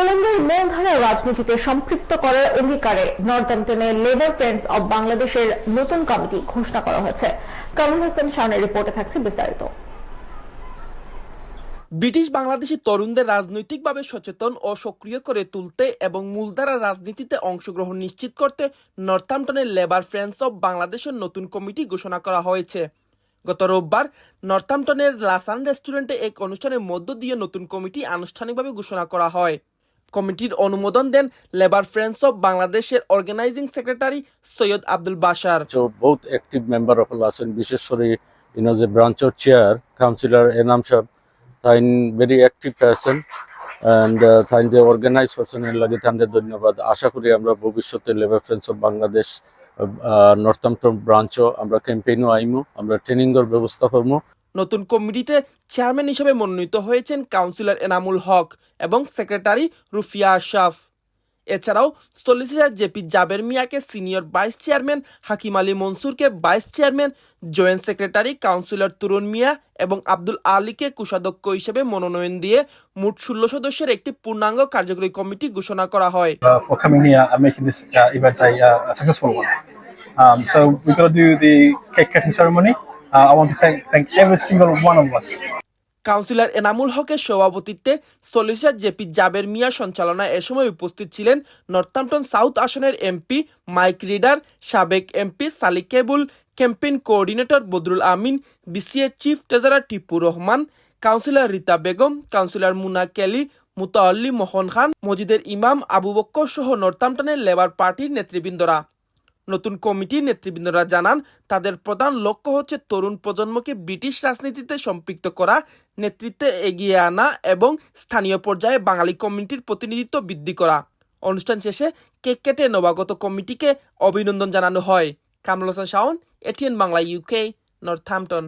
তরুণদের মূলধারার রাজনীতিতে সম্পৃক্ত করার অঙ্গীকারে নর্দাম্পটনে লেবার ফ্রেন্ডস অব বাংলাদেশের নতুন কমিটি ঘোষণা করা হয়েছে। কামরুল হাসান শাওনের রিপোর্টে থাকছে বিস্তারিত। ব্রিটিশ বাংলাদেশি তরুণদের রাজনৈতিকভাবে সচেতন ও সক্রিয় করে তুলতে এবং মূলধারার রাজনীতিতে অংশগ্রহণ নিশ্চিত করতে নর্থাম্পটনের লেবার ফ্রেন্ডস অব বাংলাদেশের নতুন কমিটি ঘোষণা করা হয়েছে। গত রোববার নর্থাম্পটনের লাসান রেস্টুরেন্টে এক অনুষ্ঠানের মধ্য দিয়ে নতুন কমিটি আনুষ্ঠানিকভাবে ঘোষণা করা হয়। কমিটির অনুমোদন দেন লেবার ফ্রেন্ডস অব বাংলাদেশের organising secretary Syed Abdul Bashar. Both active member of Lassen, বিশেষ করে you know branch branch of chair, councillor Enam Shab, তাইন active person and uh, তাইন যে person এর লাগে তাদের ধন্যবাদ। আশা করি আমরা ভবিষ্যতে Labour Friends of Bangladesh Northampton ব্রাঞ্চও আমরা ক্যাম্পেইনও আইমু আমরা ট্রেনিং এর ব্যবস্থা করব নতুন কমিটিতে চেয়ারম্যান হিসেবে মনোনীত হয়েছেন কাউন্সিলর এনামুল হক এবং সেক্রেটারি রুফিয়া আশরাফ। এছাড়াও সলিসিটার জেপি জাবের মিয়াকে senior vice chairman Hakim Ali মনসুরকে vice chairman, joint secretary councillor Turun Mia এবং আব্দুল আলীকে কোষাধ্যক্ষ হিসেবে মনোনয়ন দিয়ে মোট ষোলো সদস্যের একটি পূর্ণাঙ্গ কার্যকরী কমিটি ঘোষণা করা হয়। Uh. Uh, I want to thank, thank every single one of us. Councillor Enamul হকের সভাপতিত্বে সলিসিটার জেপি জাবের মিয়া সঞ্চালনায় এ সময় উপস্থিত ছিলেন নর্থাম্পটন সাউথ আসনের এমপি মাইক রিডার সাবেক MP Sally Keeble campaign coordinator Badrul Amin BCA chief treasurer Tipu Rahman councillor Rita Begum councillor Muna Kelly Mutalli Mohan Khan মসজিদের ইমাম আবু বক্কর সহ নর্থাম্পটনের লেবার পার্টির নেতৃবৃন্দরা নতুন কমিটির নেতৃবৃন্দরা জানান, তাদের প্রধান লক্ষ্য হচ্ছে তরুণ প্রজন্মকে ব্রিটিশ রাজনীতিতে সম্পৃক্ত করা, নেতৃত্বে এগিয়ে আনা এবং স্থানীয় পর্যায়ে বাঙালি কমিটির প্রতিনিধিত্ব বৃদ্ধি করা। অনুষ্ঠান শেষে কেক কেটে নবাগত কমিটিকে অভিনন্দন জানানো হয়। Kamrul Hasan Shaon, ATN Bangla UK Northampton